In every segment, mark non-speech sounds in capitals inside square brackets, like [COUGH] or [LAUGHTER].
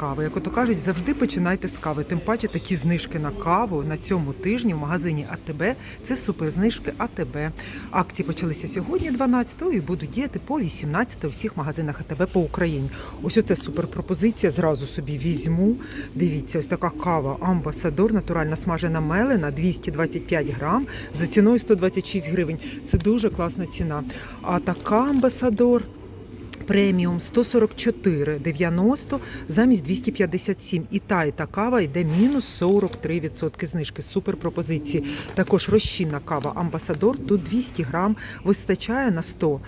кави. Як ото кажуть, завжди починайте з кави. Тим паче такі знижки на каву на цьому тижні в магазині АТБ. Це суперзнижки АТБ. Акції почалися сьогодні, 12-го, і будуть діяти по 18 у всіх магазинах АТБ по Україні. Ось оце суперпропозиція. Зразу собі візьму. Дивіться, ось така кава Амбасадор, натуральна смажена мелена, 225 грам за ціною 126 гривень. Це дуже класна ціна. А така Амбасадор. Преміум 144,90 замість 257. І та, і та кава йде мінус 43% знижки. Супер пропозиції. Також розчинна кава Амбасадор. Тут 200 грам вистачає на 100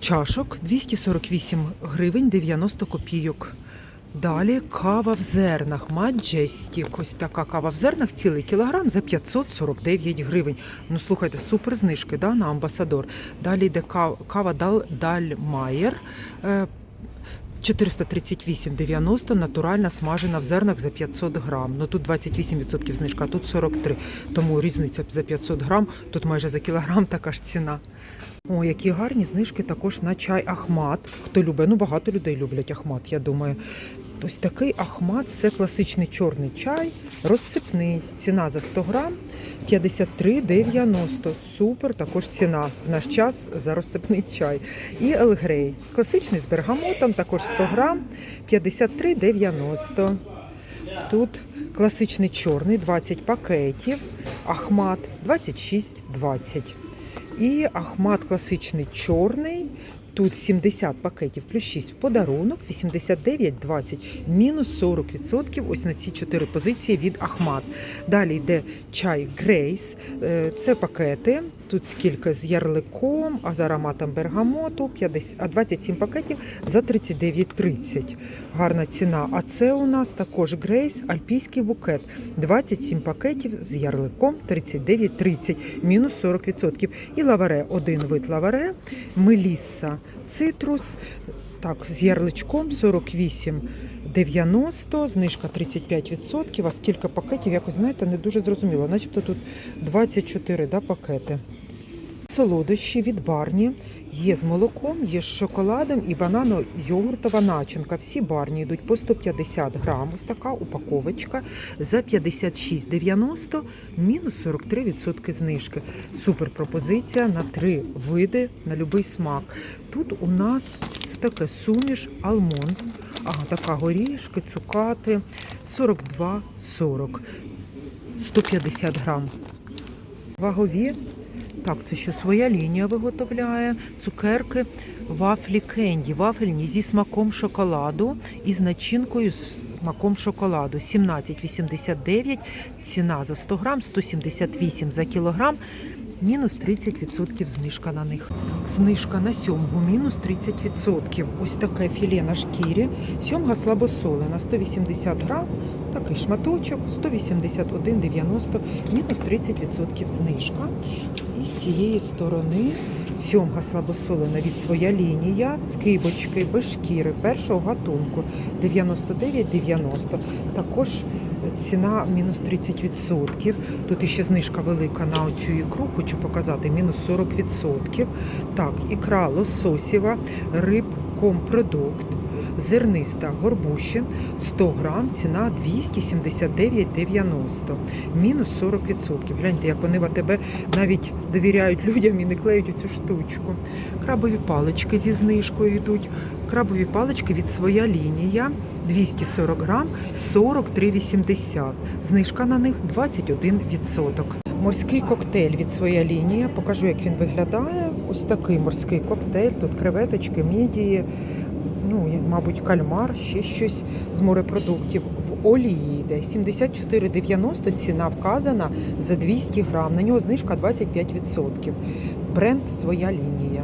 чашок 248 гривень 90 копійок. Далі кава в зернах Majestic. Ось така кава в зернах цілий кілограм за 549 гривень. Ну слухайте, супер знижки да, на амбасадор. Далі йде кава, кава Дал, Дальмайер. е, 438,90 натуральна смажена в зернах за 500 грам. Ну тут 28% знижка, а тут 43. Тому різниця за 500 грам, тут майже за кілограм [LAUGHS] така ж ціна. О, які гарні знижки також на чай Ахмат. Хто любить, ну багато людей люблять Ахмат, я думаю. Ось такий Ахмат це класичний чорний чай, розсипний. Ціна за 100 грам 53,90. Супер, також ціна в наш час за розсипний чай. І Елгрей. Класичний з бергамотом, також 100 грам 53,90. Тут класичний чорний 20 пакетів, Ахмат 26,20. І Ахмат класичний чорний. Тут 70 пакетів плюс 6 в подарунок, 89,20, мінус 40% ось на ці 4 позиції від Ахмат. Далі йде чай Грейс. Е, Це пакети. Тут скільки з ярликом, а з ароматом бергамоту, 50, а 27 пакетів за 39,30. Гарна ціна. А це у нас також Грейс, альпійський букет. 27 пакетів з ярликом 39,30, мінус 40%. І лаваре, один вид лаваре, мелісса, цитрус, так, з ярличком 48,90, знижка 35%, а скільки пакетів, якось, знаєте, не дуже зрозуміло. Начебто тут 24 да, пакети. Солодощі від барні є з молоком, є з шоколадом і банано-йогуртова начинка. Всі барні йдуть по 150 грам. Ось така упаковочка за 56,90, мінус 43% знижки. Супер пропозиція на три види на будь-який смак. Тут у нас таке суміш алмонд. Ага, така горішки, цукати 42,40. 150 грам. Вагові так, це що своя лінія виготовляє. Цукерки, вафлі кенді, вафельні зі смаком шоколаду і з начинкою з смаком шоколаду. 17,89, ціна за 100 грам, 178 за кілограм. Мінус 30% знижка на них. Знижка на сьомгу, мінус 30%. Ось таке філе на шкірі. Сьомга слабосолена, 180 грам. Такий шматочок, 181,90, мінус 30% знижка. З цієї сторони сьомга слабосолена від своя лінія з кибочки без шкіри першого гатунку 99,90. Також ціна мінус 30%. Тут іще знижка велика на оцю ікру, хочу показати, мінус 40%. Так, ікра лососєва, рибкомпродукт. Зерниста горбущин 100 грам, ціна 279,90, мінус 40%. Гляньте, як вони АТБ навіть довіряють людям і не клеють цю штучку. Крабові палички зі знижкою йдуть. Крабові палички від своя лінія 240 грам 43,80. Знижка на них 21%. Морський коктейль від своя лінія. Покажу, як він виглядає. Ось такий морський коктейль. Тут креветочки, мідії, мабуть, кальмар, ще щось з морепродуктів. В олії йде 74,90 ціна вказана за 200 грам. На нього знижка 25%. Бренд своя лінія.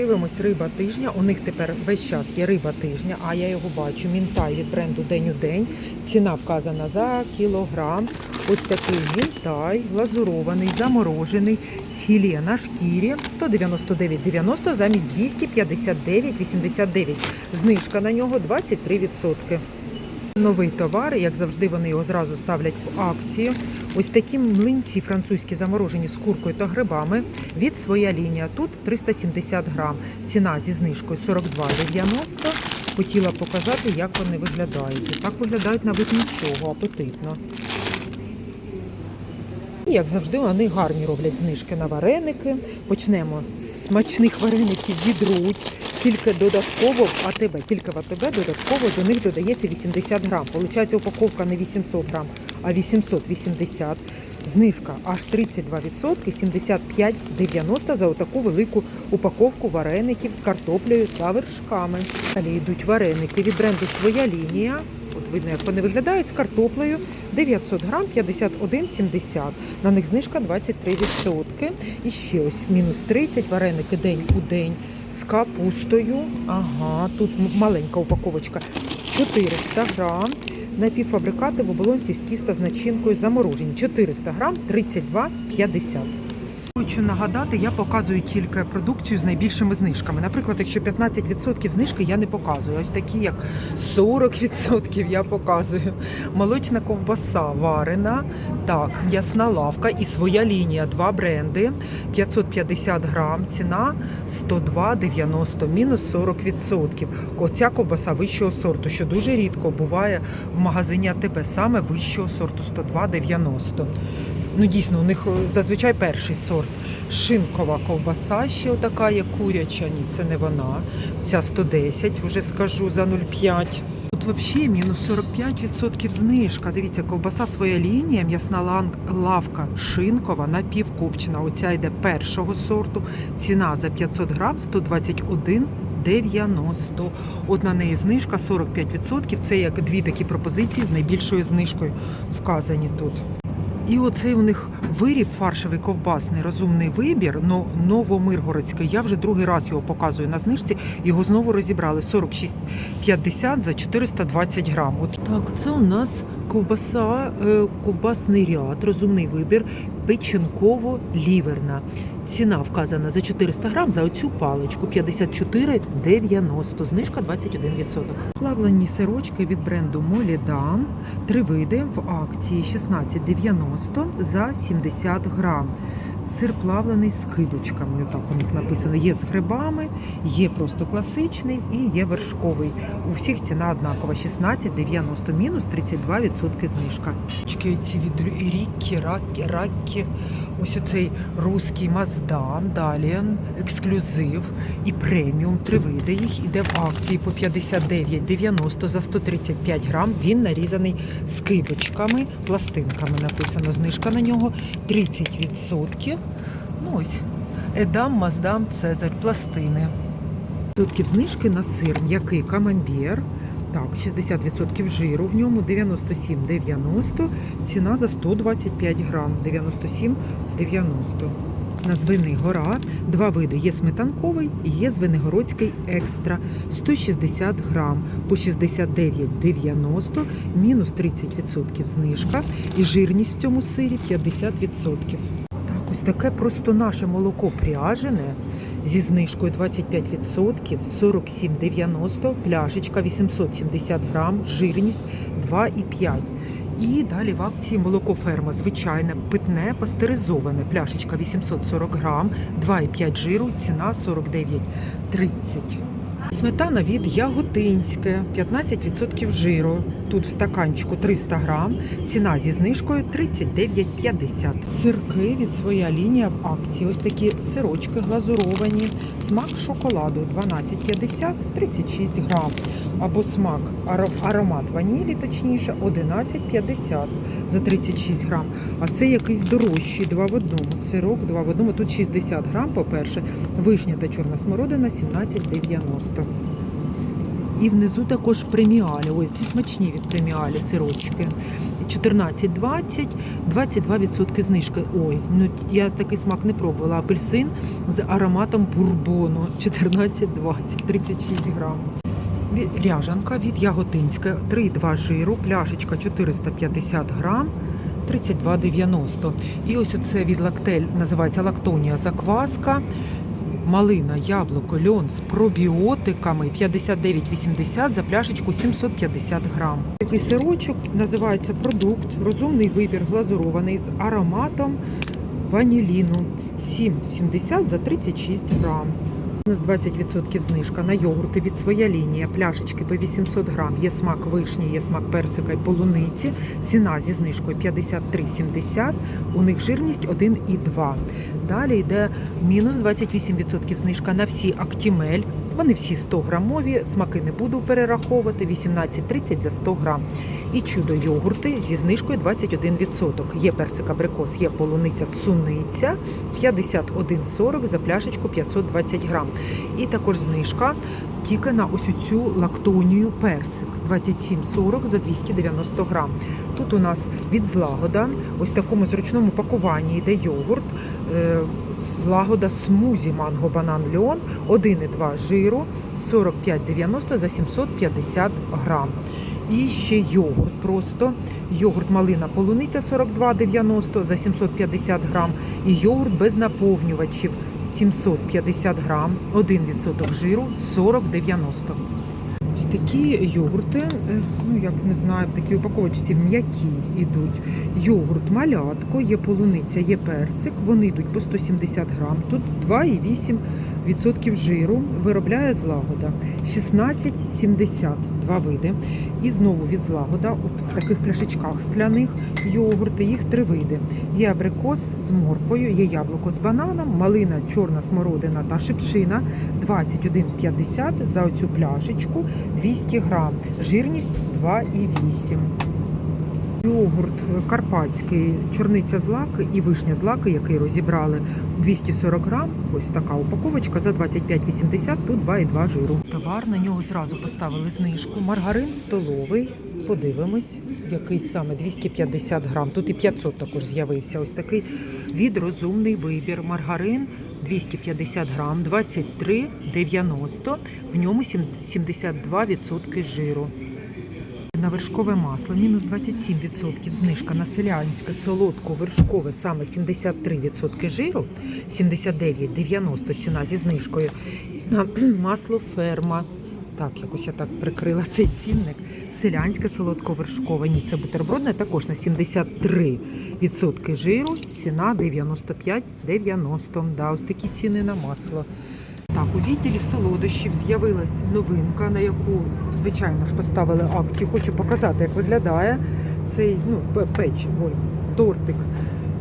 Дивимось риба тижня. У них тепер весь час є риба тижня, а я його бачу. Мінтай від бренду День у день. Ціна вказана за кілограм. Ось такий мінтай, глазурований, заморожений, філе на шкірі 199,90 замість 259,89. Знижка на нього 23%. Новий товар, як завжди, вони його зразу ставлять в акцію. Ось такі млинці французькі заморожені з куркою та грибами від своя лінія. Тут 370 грам. Ціна зі знижкою 42,90. хотіла показати, як вони виглядають. І так виглядають на вид нічого, апетитно. Як завжди, вони гарні роблять знижки на вареники. Почнемо з смачних вареників відруть. Тільки додатково в АТБ, тільки в АТБ додатково до них додається 80 грам. Получається упаковка не 800 грам, а 880. Знижка аж 32%, 75,90 за отаку велику упаковку вареників з картоплею та вершками. Далі йдуть вареники від бренду Своя лінія. От видно, як вони виглядають з картоплею 900 грам 51,70. На них знижка 23%. І ще ось мінус 30 вареники день у день з капустою. Ага, тут маленька упаковочка 400 грам. Напівфабрикати в оболонці з кіста з начинкою заморожені. 400 грам 32,50. Хочу нагадати, я показую тільки продукцію з найбільшими знижками. Наприклад, якщо 15% знижки, я не показую. Ось такі, як 40% я показую. Молочна ковбаса варена, так, м'ясна лавка і своя лінія. Два бренди, 550 грам, ціна 102,90, мінус 40%. Оця ковбаса вищого сорту, що дуже рідко буває в магазині АТБ, саме вищого сорту 102,90. Ну, дійсно, у них е, зазвичай перший сорт. Шинкова ковбаса ще така є куряча. Ні, це не вона. Ця 110, вже скажу за 0,5. Тут взагалі мінус 45% знижка. Дивіться, ковбаса своя лінія, м'ясна лавка шинкова, напівкопчена. Оця йде першого сорту. Ціна за 500 грам 121 90. От на неї знижка 45%. Це як дві такі пропозиції з найбільшою знижкою вказані тут. І оцей у них виріб фаршевий ковбасний розумний вибір, но новомиргородський. Я вже другий раз його показую на знижці. Його знову розібрали 46,50 за 420 грам. От так, це у нас ковбаса, е, ковбасний ряд, розумний вибір, печінково-ліверна. Ціна вказана за 400 грам за оцю паличку 54,90, знижка 21%. Плавлені сирочки від бренду Молідам. Три види в акції 16,90 за 70 грам. Сир плавлений з кибочками. Так у них написано. Є з грибами, є просто класичний і є вершковий. У всіх ціна однакова 16,90 мінус 32% знижка. Ці від Ріккі, Ракі, Ракі. Ось оцей русський Маздан, далі ексклюзив і преміум. Три види їх іде в акції по 59,90 за 135 грам. Він нарізаний з кибочками, пластинками написано. Знижка на нього 30%. Ну ось, Едам, Маздам, Цезарь, пластини. Відсотків знижки на сир, м'який камамбер. Так, 60% жиру в ньому 97,90. Ціна за 125 грам 97,90. На звини гора два види. Є сметанковий і є звенигородський екстра 160 грам по 69,90, мінус 30% знижка. І жирність в цьому сирі 50%. Ось таке просто наше молоко пряжене зі знижкою 25%, 47,90, пляшечка 870 грам, жирність 2,5. І далі в акції молоко ферма звичайне, питне, пастеризоване, пляшечка 840 грам, 2,5 жиру, ціна 49,30. Сметана від Яготинське, 15% жиру. Тут в стаканчику 300 грам, ціна зі знижкою 39,50. Сирки від своя лінія в акції. Ось такі сирочки глазуровані. Смак шоколаду 12,50, 36 грам. Або смак аромат ванілі, точніше, 11,50 за 36 грам. А це якийсь дорожчий, два в одному. Сирок два в одному. Тут 60 грам, по-перше. Вишня та чорна смородина 17,90. І внизу також преміалі. Ой, ці смачні від преміалі сирочки. 14,20, 22% знижки. Ой, ну я такий смак не пробувала. Апельсин з ароматом бурбону 14,20, 36 грам. Ряжанка від Яготинська, 3,2 жиру, пляшечка 450 грам. 32,90. І ось оце від лактель називається лактонія закваска. Малина, яблуко, льон з пробіотиками 59,80 за пляшечку 750 грам. Такий сирочок називається продукт, розумний вибір, глазурований з ароматом ваніліну 7,70 за 36 грам. Мінус 20% знижка на йогурти від своя лінія, пляшечки по 800 грам. Є смак вишні, є смак персика і полуниці. Ціна зі знижкою 53,70. У них жирність 1,2. Далі йде мінус 28% знижка на всі Актімель. Вони всі 100 грамові, смаки не буду перераховувати, 18,30 за 100 грам. І чудо йогурти зі знижкою 21%. Є персик абрикос, є полуниця суниця 51,40 за пляшечку 520 грам. І також знижка тільки на ось цю лактонію персик 27,40 за 290 грам. Тут у нас від злагода, ось в такому зручному пакуванні йде йогурт. Злагода смузі манго банан льон 1,2 жиру 45,90 за 750 грам. І ще йогурт просто. Йогурт малина полуниця 42,90 за 750 грам. І йогурт без наповнювачів 750 грам, 1% жиру 40,90. Такі йогурти, е, ну як не знаю, в такій упаковочці м'які йдуть. Йогурт малятко, є полуниця, є персик. Вони йдуть по 170 грам. Тут 2,8% жиру. Виробляє злагода. 16,70 два види. І знову від злагода, от в таких пляшечках скляних йогурти, їх три види. Є абрикос з морквою, є яблуко з бананом, малина, чорна смородина та шипшина 21,50 за оцю пляшечку 200 грам. Жирність 2,8. Йогурт карпатський, чорниця з лаки і вишня з лаки, який розібрали 240 грам. Ось така упаковочка за 25,80, тут 2,2 жиру. Товар на нього зразу поставили знижку. Маргарин столовий. Подивимось, який саме 250 грам. Тут і 500 також з'явився. Ось такий від розумний вибір. Маргарин 250 грам, 23,90. В ньому сім- 72% жиру. На вершкове масло мінус 27% знижка на селянське солодко вершкове саме 73% жиру, 79,90 ціна зі знижкою. На [CLEARS THROAT] масло ферма. Так, якось я так прикрила цей цінник. Селянське солодко-вершкове. Ні, це бутербродне також на 73% жиру, ціна 95,90. Да, ось такі ціни на масло. Так, у відділі солодощів з'явилась новинка, на яку, звичайно ж, поставили акцію. Хочу показати, як виглядає цей ну, печ, ой, тортик.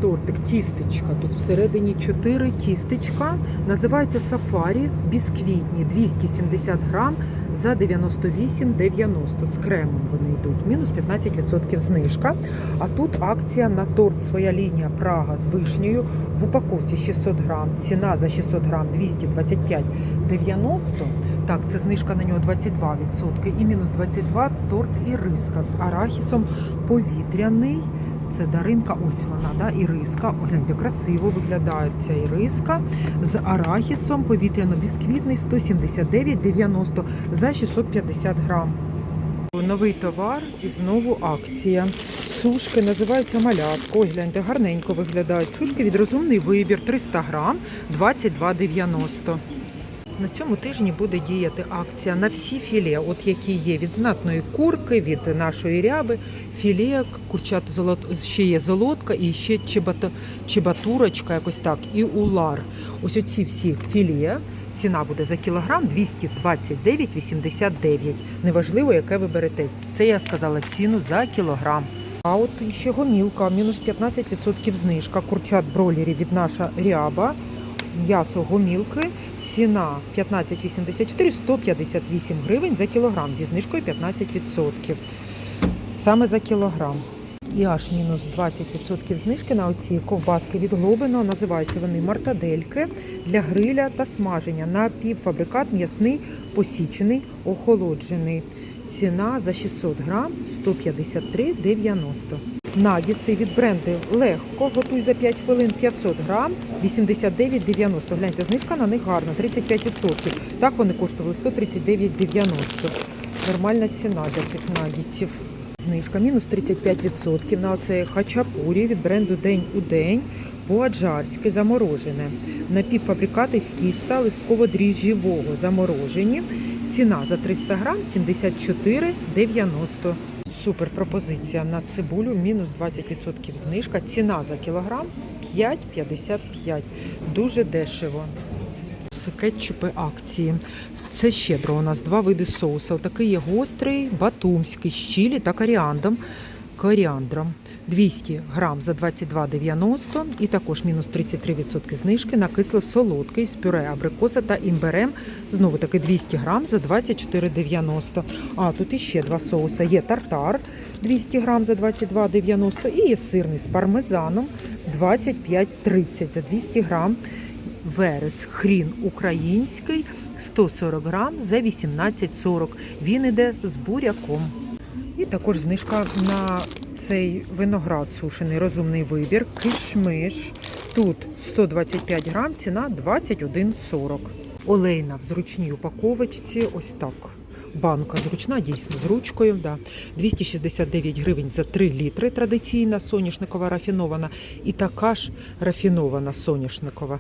Тортик, тістечка. Тут всередині 4 тістечка. Називаються сафарі бісквітні 270 грам за 98,90. З кремом вони йдуть. Мінус 15% знижка. А тут акція на торт своя лінія Прага з вишнею в упаковці 600 грам. Ціна за 600 грам 225,90. Так, це знижка на нього 22%. І мінус 22 торт іриска з арахісом повітряний. Це даринка, ось вона, да, іриска. О, Гляньте, красиво виглядає ця іриска з арахісом, повітряно-бісквітний 179,90 за 650 грам. Новий товар і знову акція. Сушки називаються малятко. Ой, гляньте, гарненько виглядають. Сушки від розумний вибір 300 грам 22,90. На цьому тижні буде діяти акція на всі філе, от які є від знатної курки, від нашої ряби, філе, курчат золот, ще є золотка і ще чебата, чебатурочка, якось так, і улар. Ось оці всі філе. Ціна буде за кілограм 229,89. Неважливо, яке ви берете. Це я сказала ціну за кілограм. А от ще гомілка, мінус 15% знижка. Курчат бройлерів від наша ряба. М'ясо гомілки. Ціна 15,84, 158 гривень за кілограм зі знижкою 15%. Саме за кілограм. І аж мінус 20% знижки на оці ковбаски від Глобино. Називаються вони мартадельки для гриля та смаження. Напівфабрикат м'ясний, посічений, охолоджений. Ціна за 600 грам 153,90. Нагідси від бренду легко. Готуй за 5 хвилин 500 грам 89,90. Гляньте, знижка на них гарна, 35%. Так вони коштували 139,90. Нормальна ціна для цих нагідсів. Знижка мінус 35% на оцей хачапурі від бренду День у день по-аджарськи заморожене. Напівфабрикати з тіста листково-дріжджєвого заморожені. Ціна за 300 грам 74,90. Супер пропозиція на цибулю, мінус 20% знижка. Ціна за кілограм 5,55. Дуже дешево. кетчупи акції. Це щедро. У нас два види соуса. Отакий є гострий, батумський, з чілі та коріандром. Коріандром 200 грам за 22,90 і також мінус 33% знижки на кисло-солодкий з пюре абрикоса та імберем. Знову таки 200 грам за 24,90. А тут іще два соуси. Є тартар 200 грам за 22,90 і є сирний з пармезаном 25,30 за 200 грам. Верес хрін український 140 грам за 18,40. Він іде з буряком. І також знижка на цей виноград сушений розумний вибір. Кишмиш. Тут 125 грам, ціна 21,40. Олейна в зручній упаковочці. Ось так. Банка зручна, дійсно з ручкою. Да. 269 гривень за 3 літри. Традиційна соняшникова рафінована. І така ж рафінована соняшникова.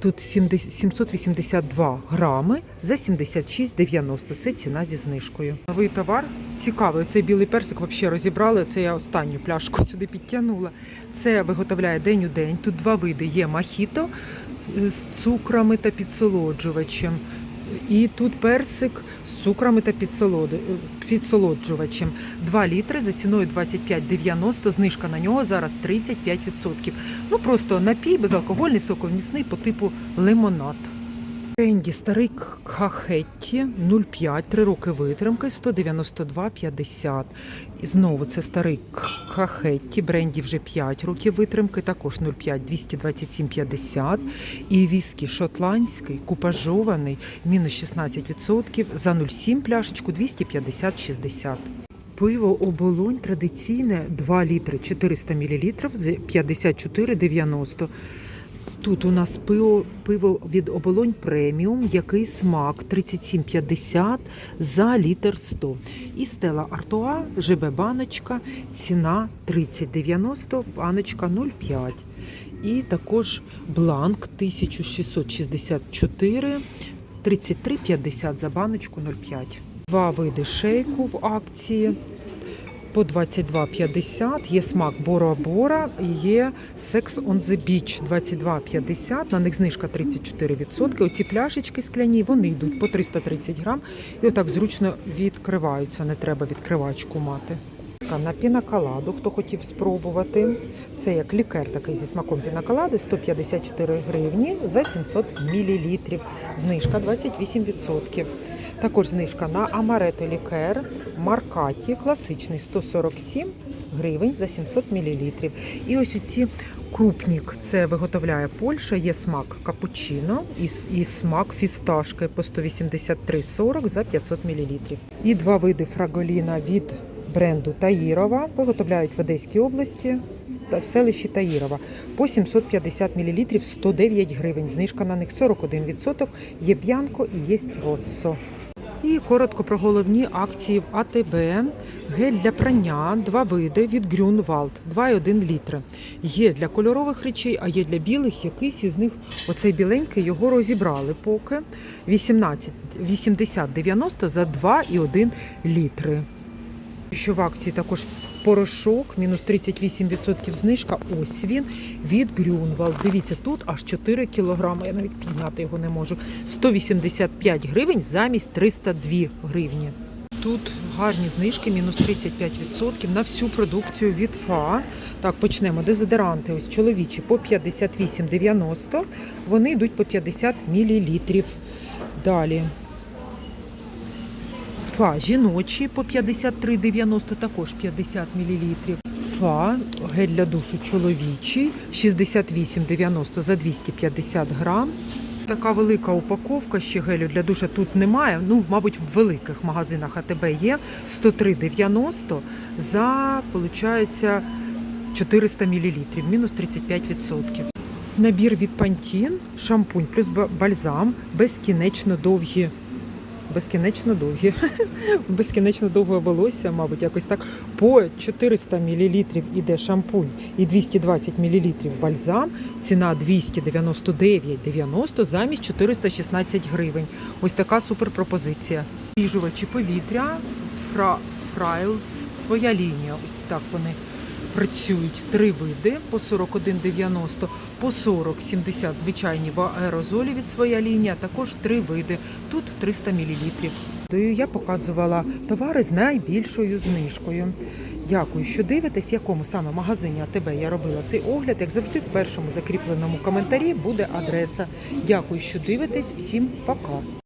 Тут 70 782 грами за 76,90. Це ціна зі знижкою. Новий товар цікавий. Цей білий персик взагалі розібрали. Це я останню пляшку [LAUGHS] сюди підтягнула. Це виготовляє день у день. Тут два види є махіто е, з цукрами та підсолоджувачем. І тут персик цукрами та підсолоджувачем. 2 літри за ціною 25,90. Знижка на нього зараз 35%. Ну просто напій безалкогольний соковмісний по типу лимонад. Тренді старий кахетті 0,5, 3 роки витримки, 192,50. І знову це старий кахетті, бренді вже 5 років витримки, також 0,5, 227,50. І віскі шотландський, купажований, мінус 16%, за 0,7 пляшечку 250,60. Пиво оболонь традиційне 2 літри 400 мл з 54,90. Тут у нас пиво, пиво від оболонь преміум, який смак 37,50 за літр 100. І стела Артуа, ЖБ баночка, ціна 30,90, баночка 0,5. І також бланк 1664, 33,50 за баночку 0,5. Два види шейку в акції по 22,50. Є смак Бора-Бора, є Sex on the Beach 22,50. На них знижка 34%. Оці пляшечки скляні, вони йдуть по 330 грам. І отак зручно відкриваються, не треба відкривачку мати. На пінаколаду, хто хотів спробувати. Це як лікер такий зі смаком пінаколади, 154 гривні за 700 мл. Знижка 28%. Також знижка на амарето лікер Маркаті, класичний 147 гривень за 700 мл. І ось оці крупнік, це виготовляє Польща, є смак капучино і, і смак фісташки по 183,40 за 500 мл. І два види фраголіна від бренду Таїрова виготовляють в Одеській області в селищі Таїрова по 750 мл 109 гривень. Знижка на них 41%. Є б'янко і є россо. І коротко про головні акції в АТБ. Гель для прання, два види від Grünwald, 2,1 літри. Є для кольорових речей, а є для білих. Якийсь із них, оцей біленький, його розібрали поки. 18, 80-90 за 2,1 літри. Що в акції також порошок, мінус 38% знижка. Ось він від Grünwald. Дивіться, тут аж 4 кілограми. Я навіть підняти його не можу. 185 гривень замість 302 гривні. Тут гарні знижки, мінус 35% на всю продукцію від ФА. Так, почнемо. Дезодоранти ось чоловічі по 58,90. Вони йдуть по 50 мл. Далі. Фа жіночі по 53,90, також 50 мл. Фа гель для душу чоловічий 68,90 за 250 грам. Така велика упаковка ще гелю для душа тут немає. Ну, мабуть, в великих магазинах АТБ є 103,90 за, виходить, 400 мл, мінус 35%. Набір від Pantene, шампунь плюс бальзам, безкінечно довгі. Безкінечно довгі. [LAUGHS] Безкінечно довге волосся, мабуть, якось так. По 400 мл іде шампунь і 220 мл бальзам. Ціна 299,90 замість 416 гривень. Ось така суперпропозиція. Ріжувачі повітря, фра, Фрайлс, своя лінія. Ось так вони працюють три види по 41,90, по 40,70 звичайні в аерозолі від своя лінія, також три види. Тут 300 мл. Я показувала товари з найбільшою знижкою. Дякую, що дивитесь, якому саме магазині АТБ я робила цей огляд. Як завжди, в першому закріпленому коментарі буде адреса. Дякую, що дивитесь. Всім пока.